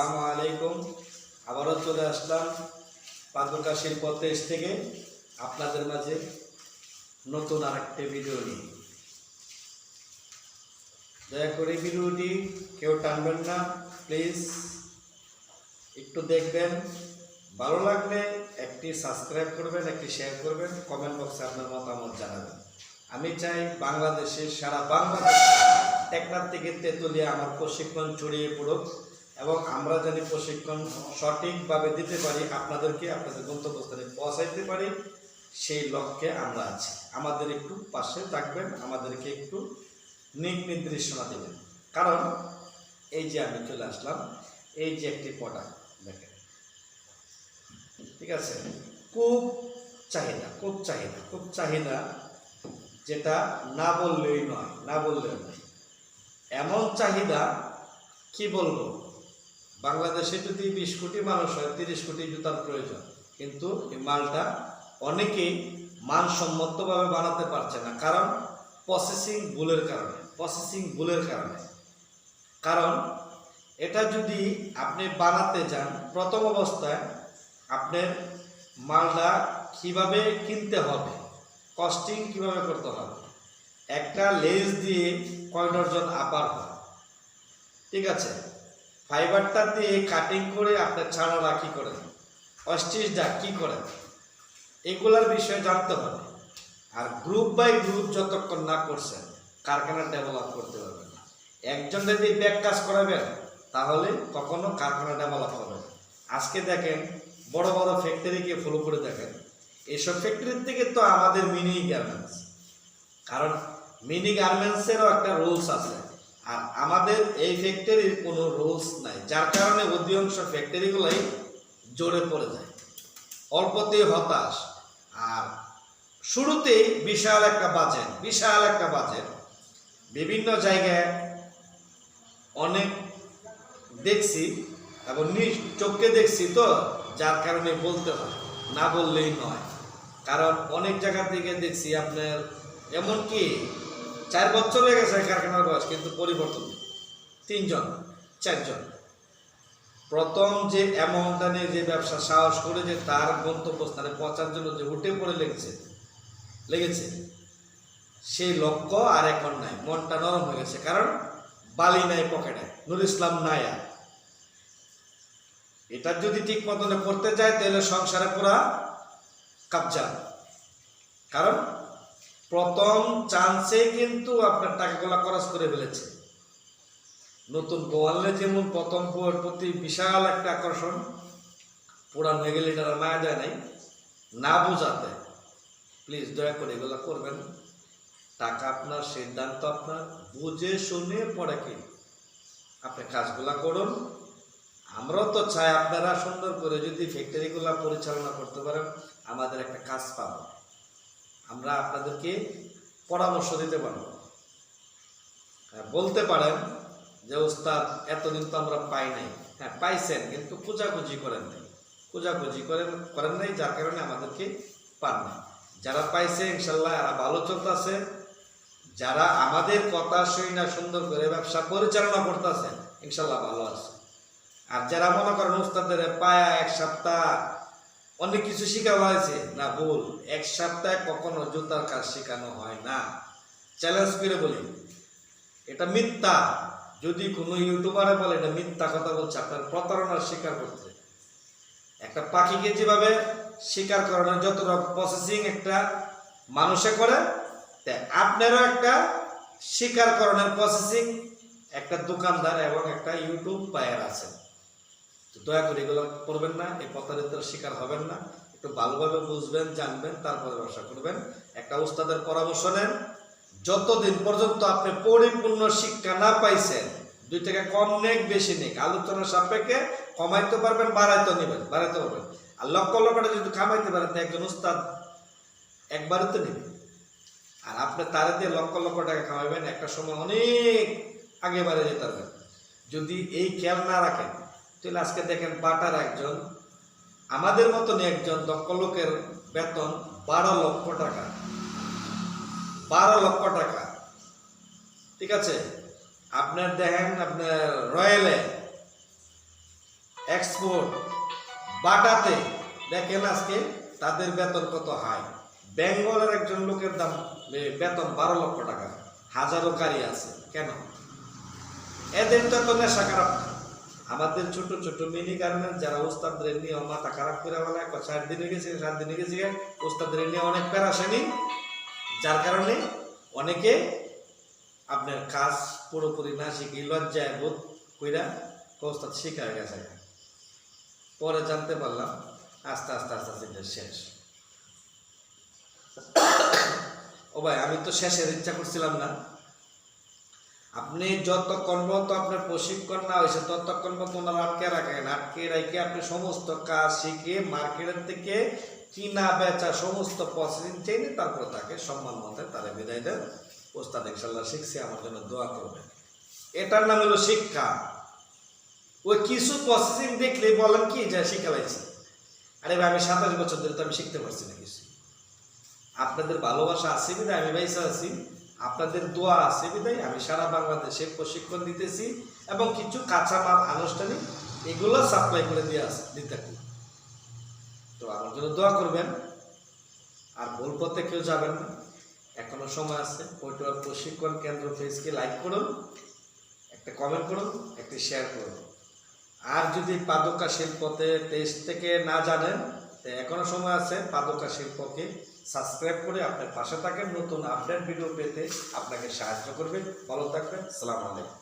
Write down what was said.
আসসালামু আলাইকুম। আবারও চলে আসলাম পাদকা শিল্প দেশ থেকে আপনাদের মাঝে নতুন আরেকটি ভিডিও নিয়ে। দয়া করে ভিডিওটি কেউ টানবেন না প্লিজ একটু দেখবেন। ভালো লাগলে একটি সাবস্ক্রাইব করবেন, একটি শেয়ার করবেন কমেন্ট বক্সে আপনার মতামত জানাবেন। আমি চাই বাংলাদেশে সারা বাংলাদেশ টেকনার থেকে তেঁতুলিয়া আমার প্রশিক্ষণ ছড়িয়ে পড়ুক। এবং আমরা জানি প্রশিক্ষণ সঠিকভাবে দিতে পারি, আপনাদেরকে আপনাদের গন্তব্যস্থানে পৌঁছাইতে পারি, সেই লক্ষ্যে আমরা আছি। আমাদের একটু পাশে থাকবেন, আমাদেরকে একটু নিক নির্দেশনা দেবেন। কারণ, এই যে আমি চলে আসলাম, এই যে একটি প্রোডাক্ট দেখেন। ঠিক আছে? খুব চাহিদা খুব চাহিদা খুব চাহিদা যেটা না বললেই নয়, না বললেও নয়। এমন চাহিদা কি বলব? বাংলাদেশে যদি বিশ কোটি মানুষ হয়, তিরিশ কোটি জুতার প্রয়োজন। কিন্তু এই মালটা অনেকেই মানসম্মতভাবে বানাতে পারছে না। কারণ প্রসেসিং ভুলের কারণে প্রসেসিং ভুলের কারণে। কারণ এটা যদি আপনি বানাতে যান, প্রথম অবস্থায় আপনার মালটা কীভাবে কিনতে হবে কস্টিং কীভাবে করতে হবে, একটা লেজ দিয়ে কয় ডজন আপার হয়। ঠিক আছে? ফাইবারটা দিয়ে কাটিং করে আপনার ছাড়া রাখি করেন অস্টিস যা কী করেন এগুলার বিষয়ে জানতে হবে। আর গ্রুপ বাই গ্রুপ যতক্ষণ না করছেন, কারখানা ডেভেলপ করতে পারবেন না। একজন যদি ব্যাগ কাজ করাবেন, তাহলে কখনো কারখানা ডেভেলপ হবে আজকে দেখেন, বড় বড় ফ্যাক্টরিকে ফলো করে দেখেন। এইসব ফ্যাক্টরির থেকে তো আমাদের মিনি গার্মেন্টস কারণ মিনি গার্মেন্টসেরও একটা রুলস আছে। আর আমাদের এই ফ্যাক্টরির কোনো রুলস নাই। যার কারণে অধিকাংশ ফ্যাক্টরিগুলোই জোরে পড়ে যায়। অল্পতেই হতাশ। আর শুরুতেই বিশাল একটা বাজেট বিশাল একটা বাজেট বিভিন্ন জায়গায় অনেক দেখছি এবং নিজ চোখকে দেখছি তো, যার কারণে বলতে হয়, না বললেই নয়। কারণ অনেক জায়গা থেকে দেখছি আপনার, এমনকি চার বছর হয়ে গেছে কারখানার বয়স, কিন্তু পরিবর্তন নেই। তিনজন, চারজন। প্রথম যে অ্যামাউন্টটা নিয়ে যে ব্যবসা সাহস করে যে তার গন্তব্যস্থানে পৌঁছার জন্য যে উঠে পড়ে লেগেছে লেগেছে, সেই লক্ষ্য আর এখন নাই। মনটা নরম হয়ে গেছে। কারণ বালি নাই পকেটে নুর ইসলাম নাই আর। এটা যদি ঠিক মতনে করতে যায়, তাহলে সংসারে পুরা কাবজা কারণ প্রথম চান্সে কিন্তু আপনার টাকাগুলো খরচ করে ফেলেছে। নতুন আনলে যেমন প্রথম বউয়ের প্রতি বিশাল একটা আকর্ষণ, পুরান এটা আর যায় নাই, না বোঝাতে। প্লিজ দয়া করে এগুলো করবেন। টাকা আপনার, সিদ্ধান্ত আপনার, বুঝে শুনে পরে কি? আপনি কাজগুলা করুন। আমরাও তো চাই আপনারা সুন্দর করে যদি ফ্যাক্টরিগুলা পরিচালনা করতে পারেন, আমাদের একটা কাজ পাবো। আমরা আপনাদেরকে পরামর্শ দিতে পারব। বলতে পারেন যে, ওস্তাদ, এতদিন তো আমরা পাই নাই। হ্যাঁ পাইছেন, কিন্তু খোঁজাখুঁজি করেন নাই। খোঁজাখুঁজি করেন করেন নাই, যার কারণে আমাদেরকে পান নাই। যারা পাইছে, ইনশাল্লাহ ভালো চলতেছে। যারা আমাদের কথা শুই না সুন্দর করে ব্যবসা পরিচালনা করতেছে, ইনশাল্লাহ ভালো আছে। আর যারা মনে করেন উস্তাদের পায়া এক সপ্তাহ অনেক কিছু শেখানো হয়েছে। না, ভুল। এক সপ্তাহে কখনো জুতার কাজ শেখানো হয় না। চ্যালেঞ্জ করে বলি। এটা মিথ্যা। যদি কোনো ইউটিউবারে বলে, এটা মিথ্যা কথা বলছে, আপনার প্রতারণার শিকার করতে। একটা পাখিকে যেভাবে শিকার করানোর যতটা প্রসেসিং একটা মানুষে করে, তা আপনারও একটা শিকার করানোর প্রসেসিং একটা দোকানদার এবং একটা ইউটিউব বায়ার আছে। দয়া করে এগুলো করবেন না, এই প্রতারিতার শিকার হবেন না। একটু ভালোভাবে বুঝবেন, জানবেন, তারপরে ব্যবসা করবেন। একটা উস্তাদের পরামর্শ নেন, যতদিন পর্যন্ত আপনি পরিপূর্ণ শিক্ষা না পাইছেন, দুই টাকা কম নেক, বেশি নেক, আলোচনার সাপেক্ষে কমাইতে পারবেন, বাড়াইতে নেবেন, বাড়াইতে পারবেন। আর লক্ষ লক্ষ যদি কামাইতে পারেন একজন উস্তাদ একবারও তো নেবে। আর আপনি তারে দিয়ে লক্ষ লক্ষ টাকা কামাইবেন, একটা সময় অনেক আগে বাড়ে যেতে পারবেন। যদি এই খেয়াল না রাখেন তাহলে আজকে দেখেন বাটার একজন, আমাদের মতন একজন দক্ষ লোকের বেতন বারো লক্ষ টাকা। বারো লক্ষ টাকা। ঠিক আছে? আপনার দেখেন, আপনার রয়্যালে এক্সপোর্ট বাটাতে দেখেন আজকে তাদের বেতন কত হাই বেঙ্গলের একজন লোকের দাম বেতন বারো লক্ষ টাকা। হাজারো গাড়ি আছে। কেন? এদের তো নেশা খারাপ। আমাদের ছোট ছোট মিনি গার্মেন্ট যারা ওস্তাদের নিয়ে মাথা খারাপ করে বলে চার দিনে গেছে, সাত দিনে গেছে ওস্তাদের নিয়ে অনেক প্যারাসানি যার কারণে অনেকে আপনার কাজ পুরোপুরি না শিখে লজ্জায় বোধ কইরা ওস্তাদ, শিখা হয়ে গেছে। পরে জানতে পারলাম, আস্তে আস্তে আস্তে আস্তে শেষ। ও ভাই, আমি তো শেষের ইচ্ছা করছিলাম না। আপনি যতক্ষণ পর্যন্ত আপনার প্রশিক্ষণ না হয়েছে, ততক্ষণ পর্যন্ত ওনারা আটকে রাখেন। আটকে রেখে আপনি সমস্ত কাজ শিখে মার্কেটের থেকে কিনা, বেচা সমস্ত প্রসেসিং চেনে তারপর তাকে সম্মান মতে তারা বিদায় দেন। ওস্তাদ ইনশাল্লাহ শিখছে, আমার জন্য দোয়া করবেন। এটার নাম হলো শিক্ষা। ওই কিছু প্রসেসিং দেখলে বলেন কি, যে শিক্ষা লাইছি আরে ভাই, আমি সাতাশ বছর ধরে তো আমি শিখতে পারছি না কিছু। আপনাদের ভালোবাসা আছে বিদায় আমি বাইসা আছি আপনাদের দোয়া আছে বিদায় আমি সারা বাংলাদেশে প্রশিক্ষণ দিতেছি এবং কিছু কাঁচামাল আনুষ্ঠানিক এগুলো সাপ্লাই করে দিয়ে আস দিতে থাকি। তো আমার জন্য দোয়া করবেন। আর ভুল পথে কেউ যাবেন না। এখনও সময় আছে। পটুয়ার প্রশিক্ষণ কেন্দ্র পেজকে লাইক করুন, একটা কমেন্ট করুন, একটি শেয়ার করুন। আর যদি পাদকা শিল্পতে পেজ থেকে না জানেন তো এখনও সময় আছে পাদকা শিল্পকে সাবস্ক্রাইব করে আপনার পাশে থাকেন নতুন আপডেট ভিডিও পেতে আপনাকে সাহায্য করবে। ভালো থাকবেন, সালাম আলাইকুম।